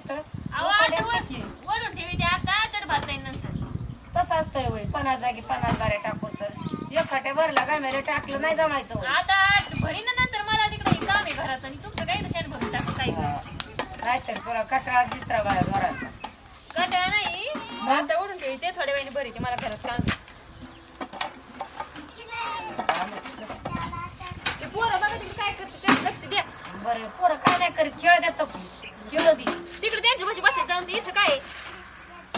तिथं. वरून ठेवी ते आता चढ भात जाईल नंतर. तसं असतंय वय पन्नास जागी पन्नास बाऱ्या टाकूस तर. एक खाट्या भरला गाम्याला टाकलं नाही जमायचं आता भरी ना नंतर. मला तिकडे हे काम आहे घरात आणि तुमचं काही नसेल भरून टाकू काही नाहीतर तुला कटाळा जित्रा बाया घराचा कंटाळा नाही. आता उडून ठेवी. ते थोड्या वेळाने बरी ते मला घरात काम आहे. ते पोरं बघा तिकडे काय करते लक्ष द्या. बरं पोरं काय नाही करीत. खेळ देतो खेळ दी तिकडे त्यांच्या भाषी बसायचं जाऊन ते इथं काय?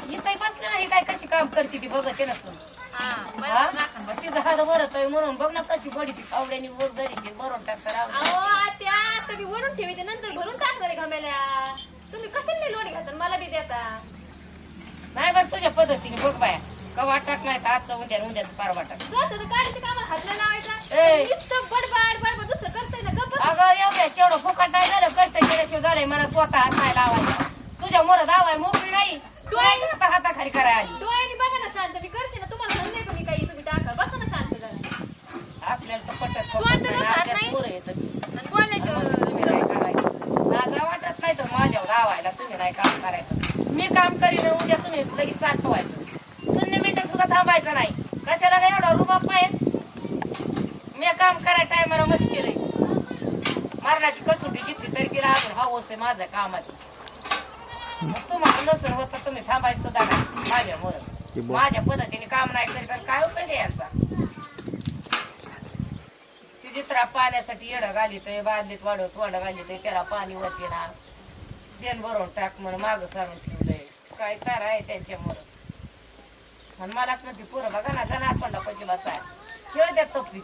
इथं बसले नाही काय कशी काम करते ती बघत आहे नसून हा बरं. तिचं हात भरत आहे म्हणून बघ ना कशी बडी ती फावड्यानी वर धरी ती भरून टाकतं राहू. अहो आत्या आता मी वरून ठेवी ते नंतर भरून टाकणार आहे घामेल्या. तुम्ही कशाला लोड घ्या मला बी देता. नाही बरं तुझ्या पद्धतीने बघ बाया. कवा टाक नाही तर आजचं उद्या आणि उद्याचं परवा टाक स्वतः तर काढायचं कामाला लावायचा ए. नुसतं बडबड बडबड दुसरं करतंय ना गप्प बस. अगं एवढ्या नाही झालं कष्ट केल्याशिवाय झालंय मला स्वतः हात नाही लावायचा. तुझ्या मोर दावाय मोकळी नाही. तू आहे आता हाताखाली करायला आली. डोळ्याने बघा ना शांत मी करते ना तुम्हाला का मी काही तुम्ही टाका. बसा ना शांत जरा. आपल्याला तर पटत आपल्याच नाही? पोरं येतं ती. आणि बोलण्याशिवाय म्हणून तुम्ही नाही करायचं. लाजा वाटत नाही तर तुम्ही नाही काम करायचं. मी काम करीन उद्या तुम्ही लगेच चालतो व्हायचं शून्य मिनिटं सुद्धा थांबायचं नाही. कशाला काय एवढा रुबाब पाहिजे मी काम करा टायमाला मस्त केलंय. मरणाची कसोटी घेतली तरी तिला अजून हवस आहे माझ्या कामाची. मग तुम्हाला नसर होत तुम्ही थांबायचं सुद्धा नाही. माझ्या मोर. माझ्या पद्धतीने काम नाही तर काय उपयोग आहे यांचा? ती जित्रा पाण्यासाठी येडं घालीत बादलीत वाढवत वाढ घालीत त्याला पाणी वरते ना जेन भरून टाक म्हणून माग सारून ठेवलंय. काय तार आहे त्यांच्यामुळं आणि मला ती पोरं बघा ना आपण पैसे बसाय खेळ द्या तपली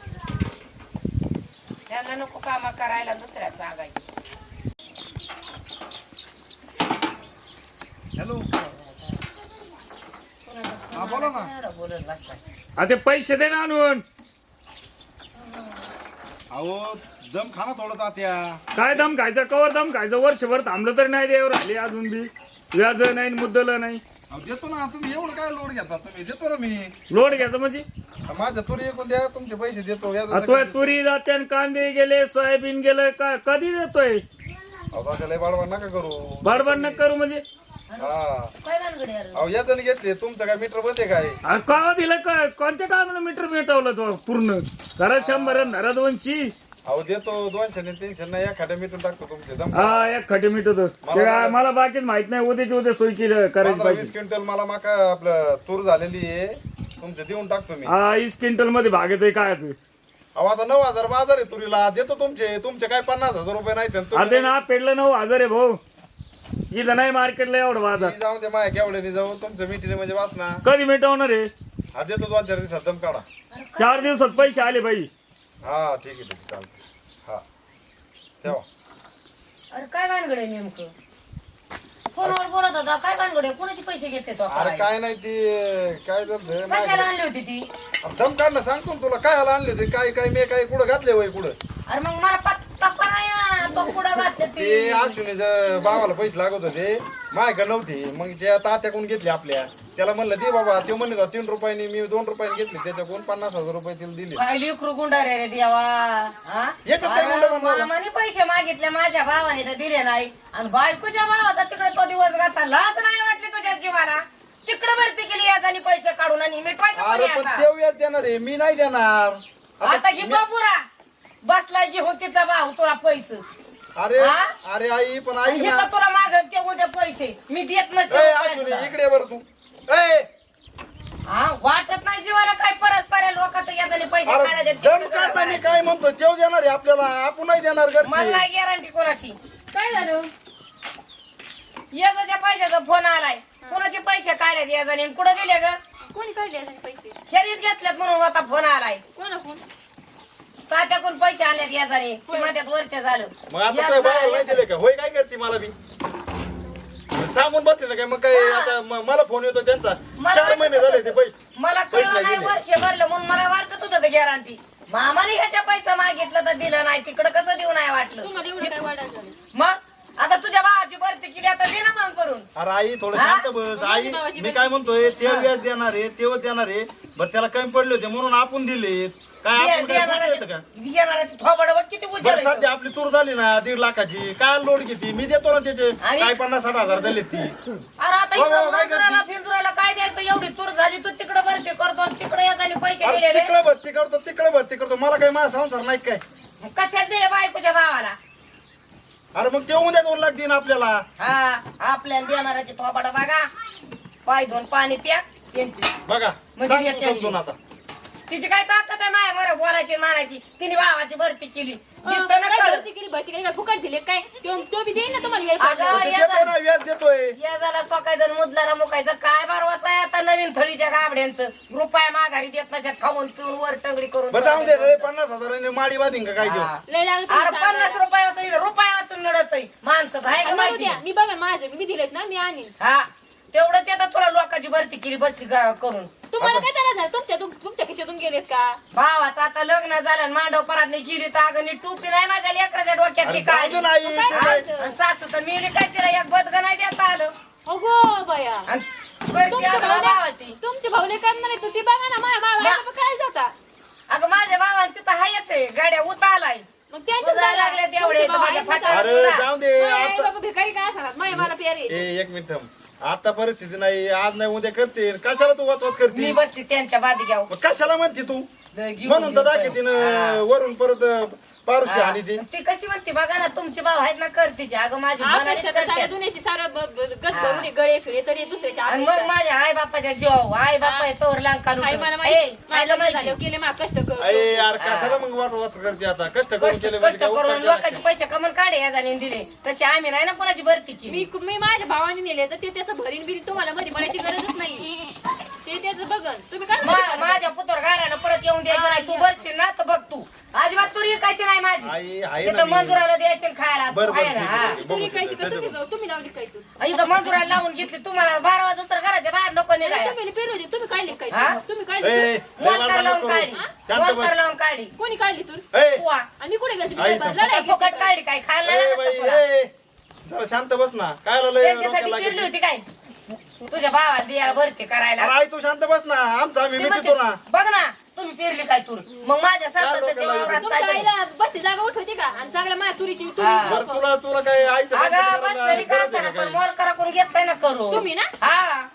त्यांना नको कामा करायला दुसऱ्या सांगायची हॅलो. हा, बोला ना. एवढं बोलत बसलाय आ ते पैसे दे ना आणून. अहो दम खाना थोडं तात्या काय दम खायचा? कवर दम खायचं? वर्षभर थांबलं तरी नाही देवर आली अजून बी. व्याज नाही मुद्दल नाही. अहो देतो ना तुम्ही एवढं काय लोड घेता? तुम्ही देतो ना मी. लोड घ्यायचं म्हणजे? माझ्या तुरी एकूण द्या तुमचे पैसे देतो आ, किती? तुरी जाते आणि कांदे गेले सोयाबीन गेलं का कधी देतोय? अहो तात्या लय बाळवा नका करू. बडबड न करू म्हणजे? हा. काय भानगडी अरे? अहो याच्याने घेतले तुमचं काय मीटर आहे काय? आ, का दिलं का कोणत्या टायमाला मीटर मिटवलं तो पूर्ण? घरात शंभर आणि घरात दोनशे? अहो देतो दोनशे आणि तीनशे ना एखाद्या मीटर टाकतो तुमचे दम हा एक खटे ते काय मला बाकीच माहीत नाही उद्याची उद्या सोय केली करायची पंधरा वीस पाहिजे क्विंटल मला माका आपलं तूर झालेली आहे. तुमचे देऊन टाकतो मी. हा क्विंटलमध्ये भाग येतोय काय अहो आता नऊ हजार बाजार आहे तुरीला. देतो तुमचे. तुमचे काय पन्नास हजार रुपये नाही अरे ना पेडलं नऊ हजार आहे भाऊ. इथं नाही मार्केटला एवढं बाजार. जाऊन दे माझ्या केवढ्याने जाऊ तुमचं मिटिंग म्हणजे वाचना कधी मिटवणार आहे? हा देतो दोन चार दिवसात. दम काढा. चार दिवसात पैसे आले बाई. हा ठीक आहे ठीक आहे. चालतं हा. ठेवा. अरे काय भानगड आहे नेमकं? फोनवर बोलत होता काय भानगड? आहे कोणाचे पैसे तो अरे काय नाही ती काय झालं कशाला माझ्या- आणली होती ती? अरे दम काढणं सांगतो ना तुला काय आला आणले ते काय काय मी काय कुठं घातले वय कुठं? अरे मग मला पत्ता पण आहे ना तो पुढं घातलं ते? ती अश्विनी भावाला पैसे लागत होते माझ्याकडे नव्हते मग त्या तात्याकडून घेतले आपल्या. त्याला म्हणलं दे बाबा ते म्हणले तीन रुपयानी मी दोन रुपयाने घेतले त्याच्याकडून पन्नास हजार रुपये तिला दिले. काय लेकरू गुंडा रे रे देवा. हा? याच्यात काय गुंडा अरे, बनवला? मामाने पैसे मागितले माझ्या भावाने तर दिले नाही. आणि बायकोच्या भावाचा तिकडे तो दिवस घातला लाज नाही वाटली तुझ्या जीवाला? तिकडे भरती केली याचानी पैसे काढून आणि मिटवायचं अरे कोणी पण आता? ते व्याज देणार आहे मी नाही देणार. आता आता ही बाबुरा बसला जी होतीचा भाऊ तुला पैसे. अरे हा? अरे आई पण आणि ऐक हे ना. का तुला मागत ते उद्या पैसे. मी देत ए, नसते इकडे बरं तू. ए! हा वाटत नाही जीवाला काय परस्पर लोकांचं याचाने पैसे अरे काढायचे दम काय म्हणतो? देव देणार आहे आपल्याला. आपण नाही देणार मला घरचे नाही गॅरंटी कोणाची. काय झालं? याचा पैशाचा फोन आलाय कोणाचे पैसे काढायचे याचाने आणि कुठं दिले ग? कोणी काढले पैसे? खेरीच घेतल्यात म्हणून होता फोन आलाय. कोणा कोण तात्याकडून पैसे आलेत याचाने किंवा त्यात वरच्या झालं. मग आता याच काय बाळाला नाही नाही- दिले का? होय काय करते मला बी? सांगून बसले ना काय? मग काय आता म- मला फोन येतो त्यांचा. मला चार महिने झाले ते पैसे. मला पैसे कळलं नाही. वर्ष भरलं म्हणून मला वाटत होतं ते गॅरंटी मामाने ह्याच्या पैसा मागितला तर दिला नाही तिकडं कसं देऊ नाही वाटलं. तुम्हाला एवढं काय वाढायचं? नाही. मग? आता तुझ्या भावाची भरती केली आता दे ना मग करून. अरे आई थोडं? शांत बस. आई मी काय म्हणतोय ते व्याज देणार आहे तेव्हा देणार आहे बरं त्याला कमी पडले होते म्हणून आपण दिलेत. काय आपण काय खोटं येतं का? बरं सध्या आपली तूर झाली ना दीड लाखाची. काय लोड किती मी देतो ना त्याचे. आणि? काय पन्नास साठ हजार दिले ती. अरे आता हो, हो, इकडं काय मंजुराला फिंजुराला काय द्यायचं? एवढी तूर झाली तू तिकडे भरती करतो आणि तिकडे येताना पैसे अरे दिलेले. तिकडे भरती करतो तिकडे भरती करतो. मला काही माझा संसार नाही काय? कशाला दिले बायकोच्या भावाला? अरे मग ते उद्या दोन लाख देईन आपल्याला. हा आपल्याला देणाऱ्याची थोबड बघा. पाय दोन पाणी प्या त्यांची बघा म्हणजे सांग तू येते समजून आता. तिची काय ताकद आहे माया बरं बोलायची मारायची? तिने भावाची भरती केली. अं, दिसतं ना काय कळत. भरती केली? भरती केली? काय फुकट दिले काय? तो तो बी देईन ना तुम्हाला वेळ अगं, देतोय ना व्याज देतोय. या झाला सकाळचं मुदलाला मुकायचं. काय बारवाचं आहे आता नवीन थळीच्या गाबड्यांचं रुपया माघारी देत नाही खाऊन पिऊन वर टंगडी करून बरं जाऊन दे रे पन्नास हजाराने माडी बांधीन का काय देऊ हा. लय लागत अरे पन्नास सांगायला. रुपया वाचून रुपया वाचून लढत माणसं आहे का आणि माहिती? द्या. मी बघा माझं मी दिलेत ना मी आणीन. हा. तेवढंच आता तुला लोकांची भरती केली बसली गा- करून. तुम्हाला काय त्याला झालं? तुमच्या तुम- तुमच्या खिशातून गेलेत का? भावाचं आता लग्न झालं आणि मांडव परात नाही अगं नीट टोपी नाही माझ्या लेकराच्या डोक्यातली अरे जाऊ काढली दे ना आई काय ते काय- करायचं? आणि सासू तर मिली काय तिला एक बदग नाही देता आलं. अगो बया. आणि करती तुमच्या आता भावले भावाची. तुमचे भावले करणार आहे तू ती बघा ना माझ्या भावाला काय जाता? अगं माझ्या भावांची तर हायच आहे गाड्या उत आलाय मग त्यांच्या उजायला लागले तेवढे तर माझ्या फाटा अरे जाऊ दे आता बाबा भिकारी काय असणार माझ्या मला प्यारे ए एक मिनिट थांब. आता परिस्थिती नाही आज नाही उद्या करते कशाला तू वाचवाच मी करते बसते त्यांच्या बादी घ्याव. मग कशाला म्हणते तू? म्हणून तर दाखे तिनं वरून परत पारुशी आणि ती ती कशी म्हणते बघा ना तुमचे भाऊ आहेत ना करतीचे. अगं माझी तर करते दुनियाची सारं ब- ब- गच भरून आहे, गळे फिरे तरी दुसऱ्याच्या आणि मग अपेक्षा. माझ्या आई बापाच्या जीव आई बापा तोवर लांका आई मला. माहिती लग्न झाल्यावर मा कष्ट कर अरे यार कशाला मग वाट वाच करते आता? कष्ट करून कष्ट केले म्हणजे कष्ट करून लोकांचे? पैसे कमन काढे या झाले दिले. तसे आम्ही नाही ना कोणाची भरतीची. मी मी माझ्या भावाने नेले तर ते त्याचं भरीन बिरीन तुम्हाला मध्ये म्हणायची गरजच नाही. ते त्याचं बघन तुम्ही काय मा- माझ्या पुत्र घराला परत येऊन द्यायचं नाही. तू भरशील ना तर बघ तू. अजिबात तू विकायची नाही माझी. आई आहे इथं ना मी. मंजुराला द्यायची आणि खायला. बरं, बरं, ठीक हा. तुम्ही काय लावली काय तू इथं मंजुराला लावून घेतली तुम्हाला. बारा वाजता तर घराच्या बाहेर नको निघाय तुम्ही पेरू तुम्ही काढली काय हा? तू? तुम्ही ए, काढली लय मोलकर लाड लावून नको काढी. करू. शांत मोलकर बस. लावून काढी. कोणी काढली तू ए, आणि कुठे गेली आई. लढाई फुकट घेतली काढी काय खायला ए, लागत बाई, का तुला? ए, जरा शांत बस ना. काय लय त्यांच्यासाठी लागेल? होती काय? तुझ्या भावाला द्यायला भरती करायला. अरे आई तू शांत बस ना. आमचा आम्ही ती मिटितो ना. म्हणते, बघ ना तुम्ही पेरली काय तूर? मग माझ्या सासऱ्याच्या डोक्याला वावरात तुमच्या काय आईला बसती जागा उठवते का? आणि चांगल्या माझ्या तुरीची तुरी हा. बरं तुला तुला काय आईचं अगं पंचायत बस करायला तरी का गरज आहे असेना, का पण काही? मोल करा घेतलाय ना करू. तुम्ही ना? हा.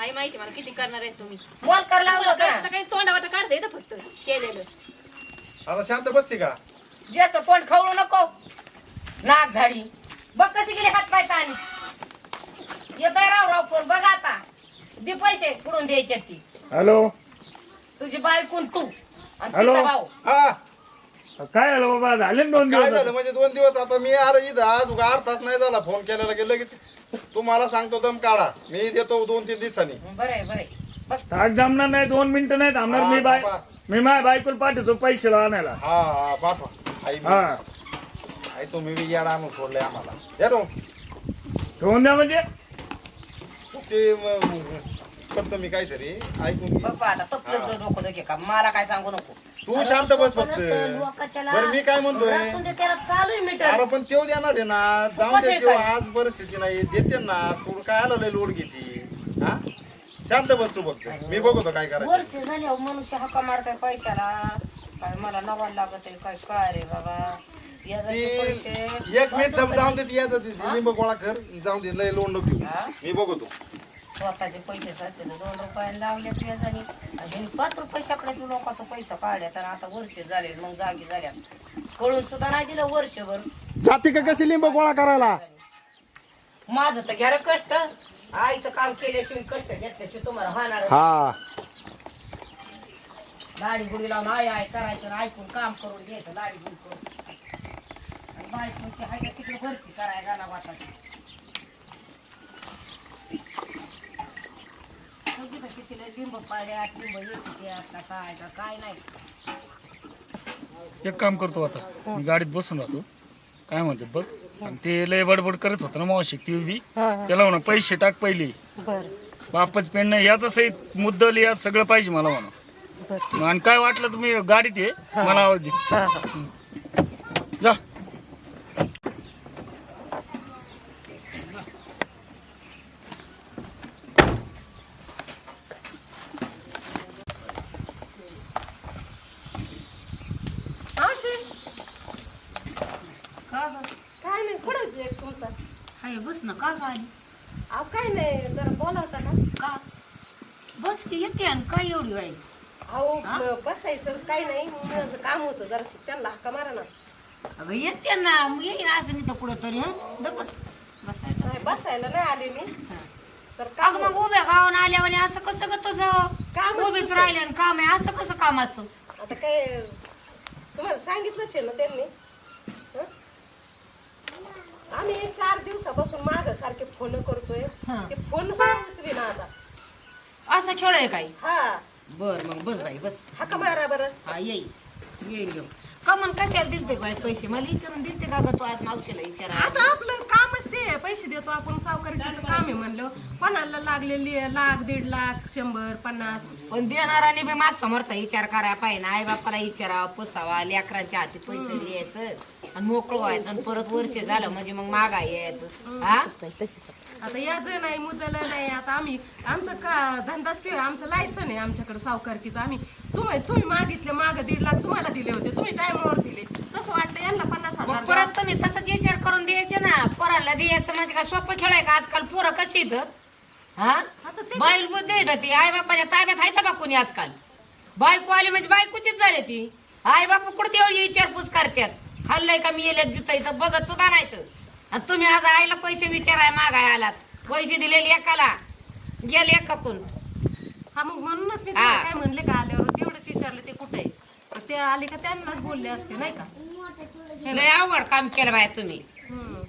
आई माहिती मला किती करणार आहे तुम्ही. मोल कर लावलं आता होतं ना. काही तोंडावाटा काढता येतं फक्त केलेलं. आता शांत बसते का? जास्त तोंड खवळू नको. नाक झाडी. बघ कशी गेली हात पाय आणि येतोय राव राव फोन. बघ आता. दे पैसे कुठून द्यायचे ती. हॅलो? तुझी बायकून तू. आणि हॅलो. तिचा भाऊ. हा. काय झालं बाबा? झाले ना दोन काय दिवस? झालं? म्हणजे दोन दिवस आता मी अरे इथं आज उगा अर्ध तास नाही झाला फोन केलेला की लगेच तुम्हाला सांगतो दम काढा. मी देतो दोन तीन दिवसांनी. बरंय बरंय बघ. आज जमणार नाही दोन मिनिटं नाही थांबणार. हा, मी बाय बाबा. मी माझ्या बायकोला पाठवतो पैसे आणायला. हा हा पाठवा. आई मी- हा. आई तुम्ही बी सोडले आम्हाला. येतो. ठेवून द्या म्हणजे. ते करतो मी काहीतरी. ऐकून घे. बघ बा आता तपलं. नको दे का मला काय सांगू नको. तू शांत बस फक्त. बरं मी काय म्हणतोय? राखून दे, त्याला चालू आहे मीटर. अरे पण तेव देणार आहे ना. जाऊन दे? आज परिस्थिती नाही. देते ना. तू काय आलं लय लोड घेती? हा? शांत बस तू फक्त. मी बघतो काय करायचं. वर्ष झाले अहो, मनुष्य हक्का मारताय पैशाला. काय मला नवा लागत आहे काय काय रे बाबा? ती एक मिनिट थांब जाऊन दे ती याचं लिंब गोळा कर. जाऊन दे लय लोड हा? मी बघतो. स्वतःचे पैसे असते तर दोन रुपयाला लावले व्याजाने आणि पाच रुपये शाकड्याचे लोकांचा पैसा काढल्यात आणि आता वर्ष झाले मग जागी झाल्यात. कळून सुद्धा नाही दिलं वर्षभर. जाते का कशी लिंब गोळा करायला? माझं तर घ्या रे कष्ट. आईचं काम केल्याशिवाय कष्ट घेतल्याशिवाय तुम्हाला होणार हा. लाडी गुडी लावून आय आय करायचं आणि ऐकून काम करून घ्यायचं लाडी गुडी करून. बायकोची हाय का तिकडे भरती करायला गाणं वाटायची किती लिंब पाड्यात लिंब येते आता काय का काय नाही. एक काम करतो आता मी गाडीत बसून राहतो. काय म्हणतात बघ आणि ते लय बडबड करत होतं ना मावशी ती बी त्याला म्हणा पैसे टाक पहिले. बर. बापच पेन नाही याचं सहित मुद्दल या सगळं पाहिजे मला म्हणा. आणि काय वाटलं तुम्ही गाडीत ये मला आवाज दे. जा मावशी काय नाही कुठं आहे तुमचा हाय बस ना का का आली अहो काय नाही जरा बोलावता का का बस की येते आणि काय एवढी वाई अहो म- बसायचं काही नाही माझं काम होतं जरा त्यांना हक्का मारा ना. अगं येते ना मग येईन असं नाही तर कुठं तरी हं? दर बस. बसायला. नाही, बसायला नाही आले मी. तर काम अगं मग उभ्या गावानं आल्यावर असं कसं ग तुझं? काम असतं उभीच. राहिले आणि काम आहे. असं कसं काम असतं? आता काय तुम्हाला सांगितलंच आहे ना त्यांनी? हं? आम्ही चार दिवसापासून माग सारखे फोन करतोय. हं. ते फोन सुद्धा उचली ना आता. असं खेळ आहे काही हा. बर मग बस बाई बस. हक्का मारा बरं? हा येईल येईल घेऊन का मग कशाला दिलते बाई पैसे? मला विचारून दिलते का ग तू आज मावशीला विचारा आता आपलं कामच ते आहे. पैसे देतो आपण. सावकारीचं काम आहे म्हणलं. कोणाला लागलेली लाख दीड लाख शंभर पन्नास. पण देणाराने बी मागचा मोरचा विचार करायला पाहिजे ना आई बापाला विचारावा पुसावा लेकरांच्या हाती पैसे द्यायचं आणि मोकळं व्हायचं आणि परत वर्ष झालं म्हणजे मग मागा यायचं हा? आता याच नाही मुद्दल नाही. आता आम्ही आमचं का धंदाच ते आमचं लायसन आहे आमच्याकडे सावकारकीचं. आम्ही तुम्ही तुम्ही मागितले माग दीड लाख तुम्हाला दिले होते. तुम्ही टायमावर दिले. तसं वाटलं यांना पन्नास हजार मग परत तुम्ही तसंच विचार करून द्यायचे ना. पोराला द्यायचं म्हणजे काय सोपं खेळ आहे का? आजकाल पोरं कशी इथं हा? आता ते- बैल बुद्धी ती. आई बापाच्या ताब्यात आहे का कोणी आजकाल? बायको आली म्हणजे बायकोचीच झाली ती. आई बापा कुठे एवढी विचारपूस करतात? खाल्लंय का मी येल्यात जिथं इथं बघत सुद्धा नाही तर आणि तुम्ही आज आईला पैसे विचाराय मागाय आलात. पैसे दिलेले एकाला. गेले एकाकून हा मग म्हणूनच मी हा. काय म्हणले का आल्यावर? तेवढंच विचारलं ते कुठे आहे? ते आले का त्यांनाच बोलले असते नाही का? लय अवघड काम केलं बाय तुम्ही. हम्म.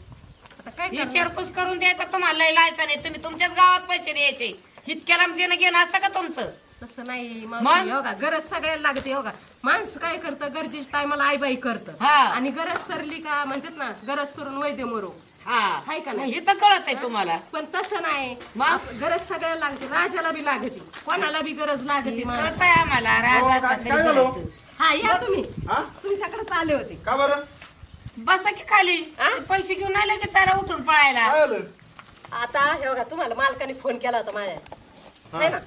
आता काय करणार? विचारपूस करून द्यायचा तुम्हाला लय लायचा नाही तुम्ही तुमच्याच गावात पैसे द्यायचे. इतक्याला देणं घेणं असतं का तुमचं? तसं नाही मग? हो का गरज सगळ्याला लागते हो का माणसं काय करतं गरजेच्या टायमाला आई बाई करतं. हा. आणि गरज सरली का म्हणतात ना गरज सरून वैद्य मरो. हा. हाय का नाही? मग इथं कळत आहे तुम्हाला. पण तसं नाही. मग? आप- गरज सगळ्याला लागते राजाला बी लागते. कोणाला बी गरज लागते माणसं. कळतंय आम्हाला राज हो, असला काय- तरी काय झालं? कळतं. हा या तुम्ही. हा? तुमच्याकडे आले होते. का बरं? बसा की खाली. हा? ते पैसे घेऊन आले की चाला उठून पळायला? काय आता हे बघा तुम्हाला मालकाने फोन केला होता माझ्या. है. ना?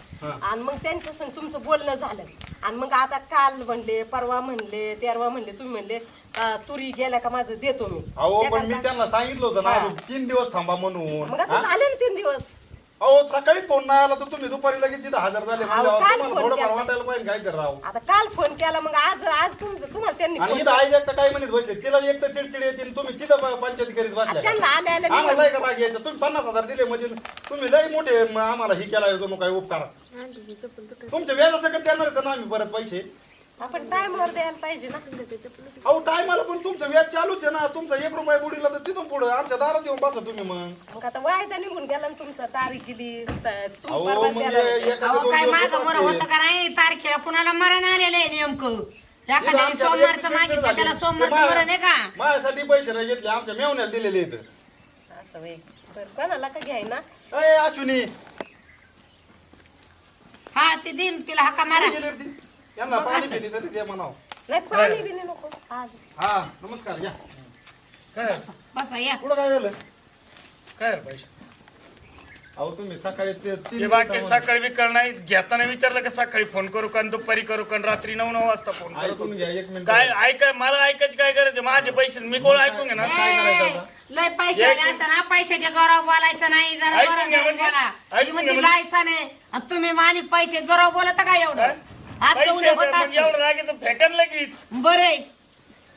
आणि मग त्यांच्या संग तुमचं बोलणं झालं. आणि मग आता काल म्हणले परवा म्हणले तेरवा म्हणले तुम्ही म्हणले अं, तुरी गेल्या का माझं देतो मी. अहो पण मी त्याकरता- त्यांना सांगितलं होतं ना हा. अजून तीन दिवस थांबा म्हणून. मग आता हा? झाले ना तीन दिवस. अहो सकाळीच फोन नाही आला तर तुम्ही दुपारी लगेच तिथं हजर झाले. काल तुम्हाला फोन थोडंफार केला. वाटायला पाहिजे काय तर राव आता काल फोन केला मग आज आज तुम- तुम्हाला त्यांनी आणि फोन इथं आई एकटं काय म्हणत बसले? तिला एक तर चिडचिड येते आणि तुम्ही तिथं प- पंचायती करीत बसल्या त्यांना आल्या आल्या मी आम्हाला लय का राग यायचा? तुम्ही पन्नास हजार दिले म्हणजे तुम्ही लय मोठे म- आम्हाला ही केला तुम्ही काय उपकार? तुमच्या व्याजा सकट देणार आहेत ना आम्ही परत पैसे? आपण टाइमवर द्यायला पाहिजे ना. अहो टायमाला पण तुमचं व्याज चालूच आहे ना. तुमचा एक रुपया बुडीला तर तिथून पुढे आमच्या दारात येऊन बसा तुम्ही मग. मग आता वायदा निघून गेला ना तुमचा तारीख गेली त- तुम्ही अहो परवा म्हणजे द्यायला होते. एखादं अहो दोन काय दिवस माग बरं केले. होतं का नाही? तारखेला कुणाला मरण आलेलं आहे नेमकं? एखाद्याने आमच्या सोमवारचं मागितलं. त्याला ते सोमवारचं मा- मरण आहे का? माझ्यासाठी पैसे नाही घेतले आमच्या मेवण्याला दिलेले इथं. असं वे बरं कोणाला का घ्याय ना अय अश्विनी. हा ते दिन तिला हाका मारा. गेली रे ती? यांना पाणी पिली तरी ते म्हणाव. नाही पाणी नको. आज. हा नमस्कार या. काय? बसा या. कुठं काय झालं? काय पैसे? अहो तुम्ही सकाळी ते बाकी सकाळी नाही. घेताना विचारलं का सकाळी फोन करू का आणि दुपारी करू का आणि रात्री नऊ नऊ वाजता फोन करू? ऐकून घ्या एक मिनिट. काय ऐकाय मला ऐकायची काय गरज आहे? माझे पैसे मी कोण ऐकून घे ना. काय करायचं आता? ए, लय पैसे आले असताना पैशाच्या जोरावर बोलायचं नाही जरा ऐकून घ्या म्हणजे. ऐकून ही घ्या म्हणजे. लायसन आहे. आणि तुम्ही मानिक पैसे जोरावर बोलता का एवढं? आज पैसे उद्या होत मग असतं. एवढं रागेचं फेकन लगेच बरं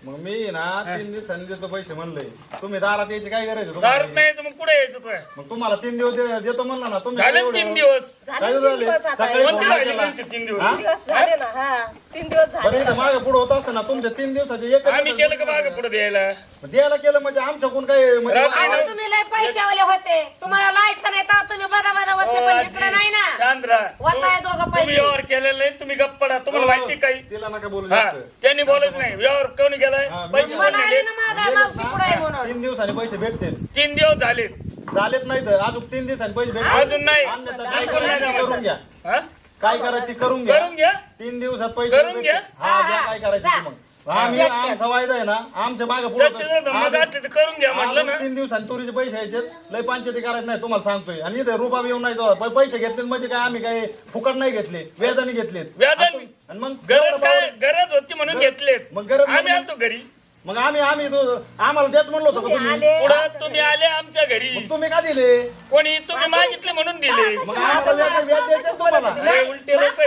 मग मी ना तीन दिवसांनी देतो पैसे म्हणले तुम्ही दारात यायची काय करायचं दारात तुम्हाला? नाही यायचं मग कुठे यायचं तुला मग तुम्हाला तीन दिवस दे- देतो म्हणला ना तुम्ही झाले एवढं- तीन दिवस झाले काय तीन झाले? दिवस आता सकाळी कोणते फोन राहिले केला. त्यांचे तीन दिवस हा? दिवस झाले ना हा तीन दिवस पण झाले मागे पुढे होत असतं ना तुमच्या तीन दिवसाचे एक आम्ही केलं का मागे पुढे द्यायला? द्यायला केलं म्हणजे आमच्याकडून काय म्हणजे रात्री अहो, तुम्ही लय पैशावाले होते. तुम्हाला नाही तर तुम्ही बदा बदा होते पण इकडे नाही ना. चांद्रा होताय दोघं तुम्ही पैसे. व्यवहार केलेला तुम्ही गप्प पडा. तुम्हाला माहिती काही? तिला नका बोलू हा जास्त. त्यांनी बोलत नाही. व्यवहार कोणी केलाय? हा, मी पैसे मला कोणी आली दिले ना मागाय मावशी पुढे आहे म्हणून. तीन दिवसांनी पैसे भेटतील. तीन दिवस झाले झालेच नाही तर अजून तीन दिवसांनी पैसे भेटतील. अजून नाही. अन्यथा काय बिलकुल नाही करायचं ते करून घ्या. हा? काय करायचं ते करून घ्या. करून घ्या. तीन दिवसात पैसे करून भेटतील. घ्या. हा घ्या काय करायचं मग. आम्ही आमचा वायदा आहे ना आमच्या मागे जर असले तर करून घ्या म्हटलं ना. तीन दिवसांनी तुरीचे पैसे यायचे. लय पंचायती करायचं नाही तुम्हाला सांगतोय. आणि इथे रुपा येऊन नाही जाऊ. पैसे घेतले म्हणजे काय आम्ही काय फुकट नाही घेतले व्याजाने घेतले व्याजाने? आणि मग गरज काय? गरज होती म्हणून घेतलेत. मग गरज आम्ही नाही. आलतो घरी. मग आम्ही आम्ही तो- आम्हाला देत म्हणलो होतो का तुम्ही पुढं तुम्ही आले आमच्या घरी. मग तुम्ही का दिले? कोणी तुम्ही मागितले म्हणून दिले. मग आम्हाला व्याज व्याज द्यायचं तुम्हाला. उलटे लोक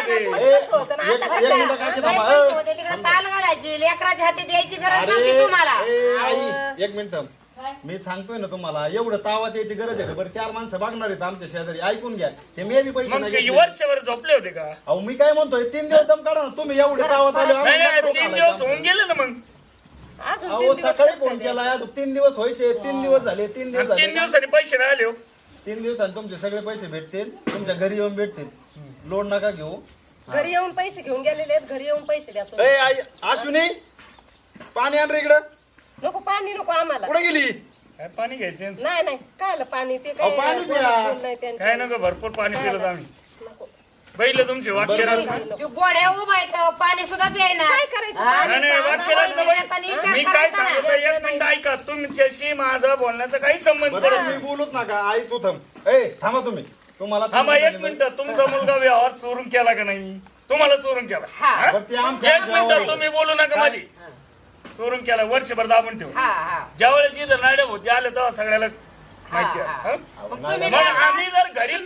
ताल घालायची लेकराच्या हाती द्यायची गरज अरे नव्हती तुम्हाला. ए, आई एक मिनिट. मी सांगतोय ना तुम्हाला एवढं तावा द्यायची गरज आहे का? बरं चार माणसं बघणार आहेत आमच्या शेजारी. ऐकून घ्या. ते मे बी पैसे मग नाही घेतले. वर्षभर झोपले होते का? अहो मी काय म्हणतोय तीन दिवस दम काढा ना. तुम्ही एवढे तावात आले नाही नाही आम्हाला तीन दिवस होऊन गेले ना मग. अजून अहो तीन दिवस सकाळी कसं फोन काय केला अजून तीन दिवस व्हायचे तीन दिवस झाले तीन दिवस आणि झाले. तीन दिवसांनी पैसे नाही आले हो. तीन दिवसांनी तुमचे सगळे पैसे भेटतील तुमच्या घरी येऊन भेटतील. लोन नका घेऊ. घरी येऊन पैसे घेऊन गेलेले आहेत घरी येऊन पैसे द्या तुम्ही. ए आई अश्विनी पाणी आण रे इकडं. नको पाणी नको आम्हाला. कुठे गेली? काय पाणी घ्यायचं? नाही नाही काय आलं पाणी? ते अहो, काय पाणी प्या. बोलत नाही त्यांचं. काय नको भरपूर पाणी पिलं आम्ही. बैल तुमचे वाक्य गोड्या उभा आहे पाणी सुद्धा प्यायना काय करायचं? हा, नाही, नाही, नाही. मी काय सांगतो एक मिनिट ऐका. तुमच्याशी माझा बोलण्याचा काही संबंध बरं पडत तुम्ही नाही. बोलूच नका. आई तू थांब. ए थांबा तुम्ही. तुम्हाला थांबा एक मिनिट. तुमचा मुलगा व्यवहार चोरून केला का नाही? तुम्हाला चोरून केला. हा? बरं ते आमच्या एक मिनिट तुम्ही बोलू नका मध्ये चोरून केला वर्षभर दाबून ठेवू हा हा. ज्यावेळेस इथं नाड्या होते आले तेव्हा सगळ्याला माहिती आहे. हा? मग तुम्ही मग आम्ही जर घरी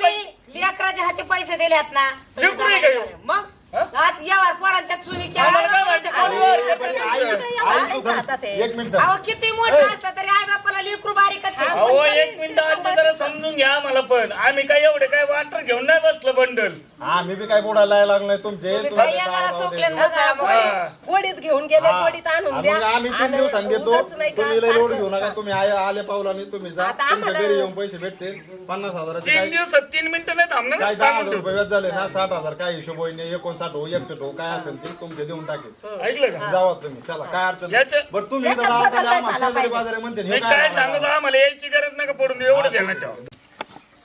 दिलेत ना तुम्ही लेकरू आहे का ह्यो? मग हा? आज यावर पोरांच्या चुनी आम्हाला काय माहिती कोण व्यवहार करतं आई तुमचं? आई तू आमच्या हातात थांब आहे. एक मिनिट अहो किती मोठं असलं तरी आई बापाला लेकरू बारीकच आहे. अहो एक मिनिट आमचं जरा समजून घ्या आम्हाला पण आम्ही काय एवढे काय वाटर घेऊन नाही बसलो बंडल हा मी बी काय बोलायला लागलोय तुमचे तुम्ही काय जरा सुकले. न जरा. गोडीत घेऊन गेले हा. गोडीत आणून मग आम्ही तीन आणि दिवसांनी देतो उगाच नाही का तुम्ही लय लोड घेऊ नका तुम्ही आय आले पावलाने तुम्ही जा आता तुमच्या आम्हाला- घरी येऊन पैसे भेटतील पन्नास हजाराचे तीन काय दिवसात तीन मिनिटं नाही थांबणार काय ना, दहा हजार रुपये व्याज झाले ना साठ हजार काय हिशोब होईने एकोणसाठ हो एकसठ हो काय असेल ते तुमचे देऊन टाकेल. ऐकलं का जावा तुम्ही चला काय अडचण याच्या-. बरं तुम्ही इथं याच्यात जावा बदल त्याला नाही आम्हाला झाला शेजारी पाहिजे. बाजारी म्हणते हे काय काय सांगतो आम्हाला यायची गरज नका पडून एवढं ध्यानात ठेवा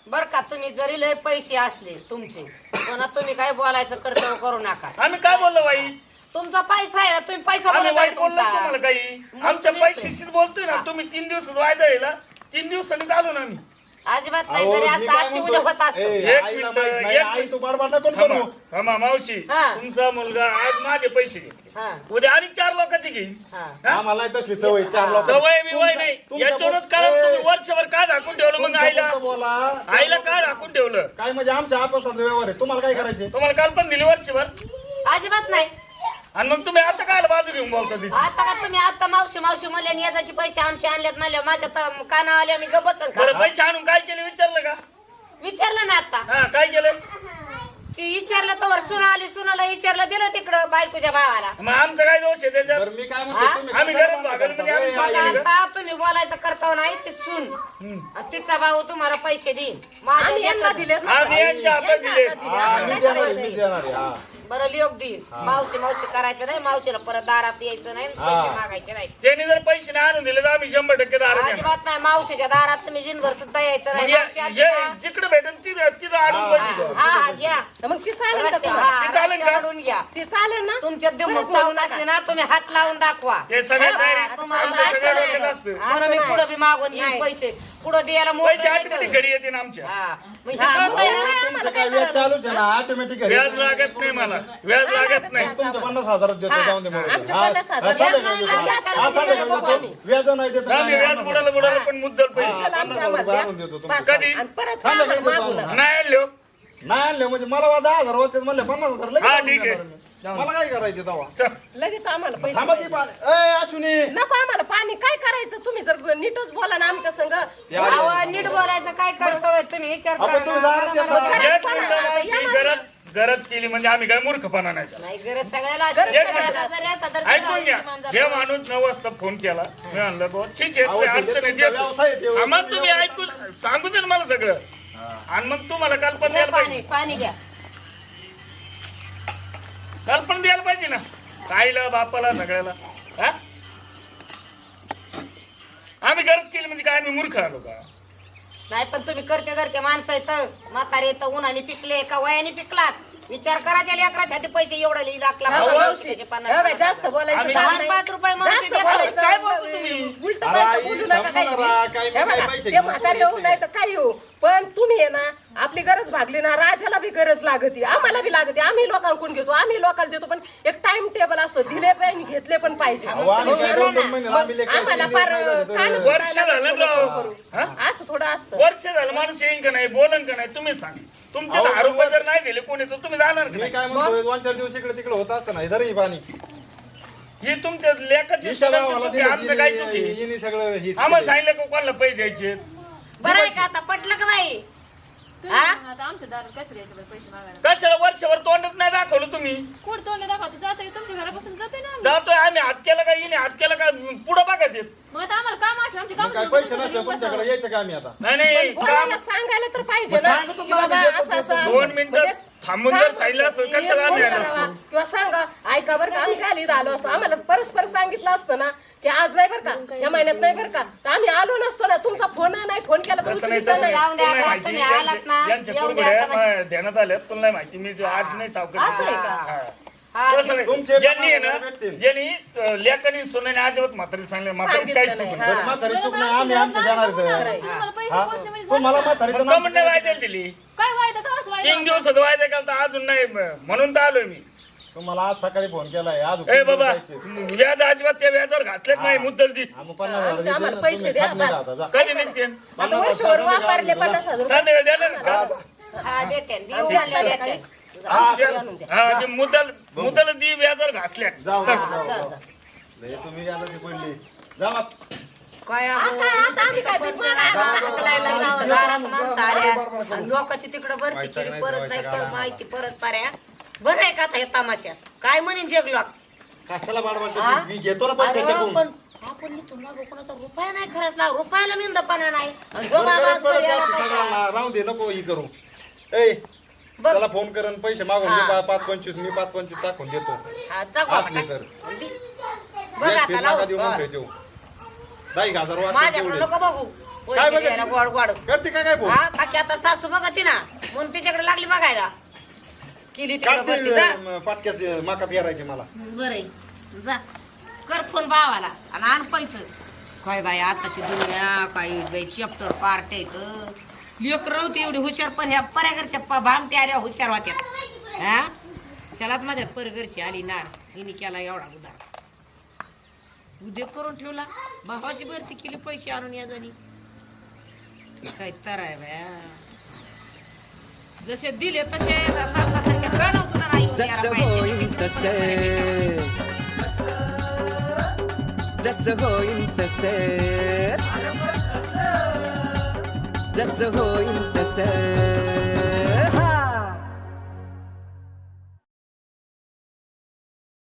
बर का तुम्ही जरी लय पैसे असले तुमचे पुन्हा तुम्ही काय बोलायचं कर्तव्य करू नका. आम्ही काय बोललो बाई? तुमचा पैसा आहे ना तुम्ही पैसा आम्ही बोलत आहे वाईट बोललो तुम्हाला तुमचा काही आमच्या पैशाशीच बोलतोय ना तुम्ही तीन दिवस वायदा येईल तीन दिवसांनी चालू ना आम्ही. अजिबात नाही अहो, जरी मी आज काय आजची उद्या होत म्हणतो? असतो. ए, एक आईला मिनिटं, माहीत नाही, एक आई तू बडबड नको थांबा करू थांबा, मावशी. हा. तुमचा मुलगा आज माझे पैसे घेतले. हा. उद्या आणि चार लोकांचे घेईन. हा. हा? आम्हाला तसली सवय चार लोक सवय बिवय नाही. याच्यावरच काय तुम्ही वर्षभर का झाकून ठेवलं मग आईला? बोला. आईला काय झाकून ठेवलं? काय म्हणजे आमच्या आपसातला व्यवहार आहे. तुम्हाला काय करायचे तुम्हाला काल पण दिली वर्षभर. अजिबात नाही. आणि मग तुम्ही आता काय बाजू घेऊन बोलता तिची? आता का तुम्ही आता मावशी मावशी म्हणले याजाचे पैसे आमचे म्हणले माझ्या आले मी बरं पैसे आणून काय केले विचारलं का विचारलं ना आता हा काय केलं ती विचारलं तर सुना आली सुनाला विचारलं दिलं तिकडं बायकोच्या भावाला मग आमचं काय दोष आहे त्याच्यात बरं मी काय म्हणतो हा? तुम्ही आम्ही गरज करता? आम्ही. आता तुम्ही बोलायचं करताव नाही ती सून. आणि तिचा भाऊ तुम्हाला पैसे देईन माझ्या आणि यांना लेकरं- दिलेत ना आम्ही यांच्या हातात दिले हा, मी देणार आहे, मी देणार आहे, हा. बरं लिओक देईन मावशी मावशी करायचं नाही मावशीला परत दारात यायचं नाही हा. पैसे मागायचे नाही. त्यांनी जर पैसे नाही आणून दिले तर आम्ही शंभर टक्के दारात येणार. अजिबात नाही मावशीच्या दारात तुम्ही जिनभर सुद्धा यायचं मग नाही. या- मावशी आली ये- ना, जिकडे भेटेल तिथं तिथं आणून पैसे द्या. हा हा घ्या. मग ती चालेल का रस्ते- तुम्हाला? हा, ते चालेल रस्ते का? काढून घ्या. ती चालेल ना? तुमच्या परत बोलू नका. असले ना तुम्ही हात लावून दाखवा. ते सगळं हा, काय तुम्हाला आमचं जायचं सगळं नाही. डोक्यात असतं. म्हणून मी पुढं बी मागून नाही. पैसे. पुढं द्यायला पैसे घरी येते ना आमच्या. हा. मग हे हा, कळतंय मग ना? तुमचं काय व्याज चालूच आहे ना? ऑटोमॅटिक व्याज लागत नाही मला. व्याज लागत नाही तुमचे पन्नास हजार देतो हा, जाऊन दे म्हणून. आमचे हा, पन्नास हजार. हा, चालेल व्याज नाही देतो? हा. व्याज नाही आम्ही व्याज बुडाला बुडाला पण मुद्दल हा. पैसे त्याला पन्नास आमच्या हजार रुपये आम्हाला आणून देतो द्या. तुम्हाला. बस. कधी? आणि परत चालेल आम्हाला का देतो मागू आम्हाला? नका. नाही आणलो नाही आणले म्हणजे मला वा दहा हजार होते म्हणले पन्नास हजार लगेच हा, आणून ठीक आहे. देणार मी. जाऊ. मला काय करायचे तेव्हा चल लगेच आम्हाला पैसे थांबा ती पाहिजे. पाणी ए अश्विनी नको आम्हाला पाणी काय करायचं तुम्ही जर नीटच बोला ना आमच्या संग. अहो, नीट बोलायचं काय करतोय तुम्ही विचार आपण तुम्ही गरज केली म्हणजे आम्ही काय मूर्खपणा नाही केला. नाही गरज सगळ्याला गरज एक सगळ्याला. मिनिट. जरी आता तर ऐकून घ्या. हे माणूस नऊ वाजता फोन केला. मी म्हणलं बुवा ठीक आहे तुम्ही येतो. ऐकून सांगू दे ना मला सगळं. आणि मग तुम्हाला कल्पना द्यायला पाणी पाहिजे. पाणी घ्या. कल्पना द्यायला पाहिजे ना. काहीला बापाला सगळ्याला. हा? आम्ही गरज केली म्हणजे काय? आम्ही मूर्ख आलो का? नाही पण तुम्ही करते धरते माणसं येतं म्हातारे येतं उन्हाने पिकले का वयाने पिकलात विचार करायचे लेकराच्या हाती पैसे एवढं लिहि लाख लाख हा, रुपये हा, पन्नास बाई, जास्त बोलायचं आम्ही- दहा. पाच रुपये जास्त देतात. बोलायचं काय बोलतो तुम्ही? उलट आई, बोलू नका थांब काही ना रा, काय हे मग काय बघा, पैसे ते घेऊन म्हातारे बोलायचं येऊ नाही तर काय येऊ पण तुम्ही आहे ना आपली गरज भागली ना राजाला बी गरज लागते आम्हाला बी लागते. आम्ही लोकांकडून घेतो आम्ही लोकांना देतो पण एक टाइम टेबल असतो दिले पाहिजे घेतले पण पाहिजे. आम्हाला फार कान वर्ष झालं राव. हा? असं थोडं असतं. वर्ष झालं माणूस येईन का नाही बोलन का नाही तुम्ही सांग. तुमचे दहा रुपये जर नाही दिले कोणी तर तुम्ही जाणार का मी नाही? काय म्हणतोय दोन चार दिवस इकडे तिकडे होत असतं नाही जरी पाणी. ही तुमच्या लेखाची हिच्या सगळ्यांची भावाला चुकी, दिलं, आमचं काय हिने- चुकी हिने सगळं हेच आम्हाला. सांगितलं का कोणाला पैसे द्यायचे? बरं आहे का आता? पटलं का बाई? हा? आता आमच्या दारात कसे द्यायचे बरं पैसे मागायला? कशाला वर्षभर तोंडच नाही दाखवलं तुम्ही? कोण तोंड दाखवते? जाते तुमच्या घरापासून जाते ना आम्ही. जातोय आम्ही. हात केला का हिने हात केला का पुढं बघा ते. मग आता आम्हाला काम असं आमचे मग काम काय पैसे नसले तुमच्याकडे यायचं का आम्ही आता? नाही नाही काम बोलायला सांगायला तर पाहिजे ना. की बाबा आम्ही असं असं दोन मिनिटं म्हणजे थांबून जर सांगितलं असतं, असतो? किंवा सांगा ऐका बरं का आम्ही खाली आलो असतो? आम्हाला परस्पर सांगितलं असतं ना की आज नाही बरं का या महिन्यात नाही. बरं का. तर आम्ही आलो नसतो ना तुमचा फोन नाही फोन केला तर तसं नाही उचलीत तसं नाही. तुला नाही माहिती कुरघोड्या, मा- ध्यानात आल्यात तुला नाही माहिती मी आज नाही सावकार असं आहे का? हा. हा. तुमचे ज्यांनी आहे ना भेटतील. लेकानी सोन्याने अजिबात म्हातारी सांगले म्हातारी सांगितलं नाही, हा. बरं, म्हातारी चूक नाही आम्ही आमचं देणार पैसे हा? तुम्हाला. म्हातारीचं नाव कमंड वायद्याला दिली काय वायदा काच वायदा तीन दिवसात वायदा केला तर अजून नाही म्हणून तर आलोय मी तुम्हाला आज सकाळी फोन केलाय आज ए बाबा जायचे. व्याज अजिबात त्या व्याजावर घासलेच नाही मुद्दल दी हा, मग पन्नास हजार आमचे देते आम्हाला ना, पैसे द्या, बस. कधी निघते आता वर्षभर वापरले पन्नास हजार रुपये. संध्याकाळी ना? हा देऊ हा, हा ते मुदल मुदल दी व्याजावर घासल्या जाऊ, चल. जाऊ, जाऊ, जाऊ. लय तुम्ही आता ती पडली. जा. काय आता आता आम्ही काय भीक मागायला हाकलायला गावाला. दारात माणसं आल्या. लोकांची तिकडे भरती केली. परत नाही माहिती परत पाऱ्या. बरं आहे का आता हे तमाशा काय म्हणेन जगलोक कशाला बाडबाड मी घेतो ना पण अरे त्याच्याकडून. पण आपण कोणाचा रुपया नाही खरंच रुपयाला मिंदपणा नाही. आणि जो बरं. राहून दे नको ही करू. ए बघ. त्याला फोन करून पैसे मागून हा. दे पा- पाच पंचवीस मी पाच पंचवीस टाकून देतो. हा, तर दे. बघ आता फीस लावू. नका देऊ दहा एक हजार वाचले माझ्याकडे तेवढे. नको बघू. काय पैसे बघायचं? द्यायला गोड गोड. करते का काय फोन? हा काकी आता सासू बघती ना. म्हणून तिच्याकडे लागली बघायला. केली तिकडे काढते जा. अं, पाटक्यात माका पेरायचे मला. बरं जा. कर फोन भावाला आणि आण पैसे. काय बाई आताची दुनिया काही बाई चॅप्टर पार्ट येत लेकर होती एवढी हुशार पण ह्या पर्यागरच्या भामट्या आल्या हुशार होत्या. हा? त्यालाच माझ्यात परगरची आली नार हिने केला एवढा उदार उद्योग करून ठेवला. भावाची भरती केली पैसे आणून या जणी. काय तर आहे बाया. जसे दिले तसे सासाच्या कानावर सुद्धा नाही येऊ द्यायला जसं. होईन तसे. जसं होईन तसे. जसं होईल तसं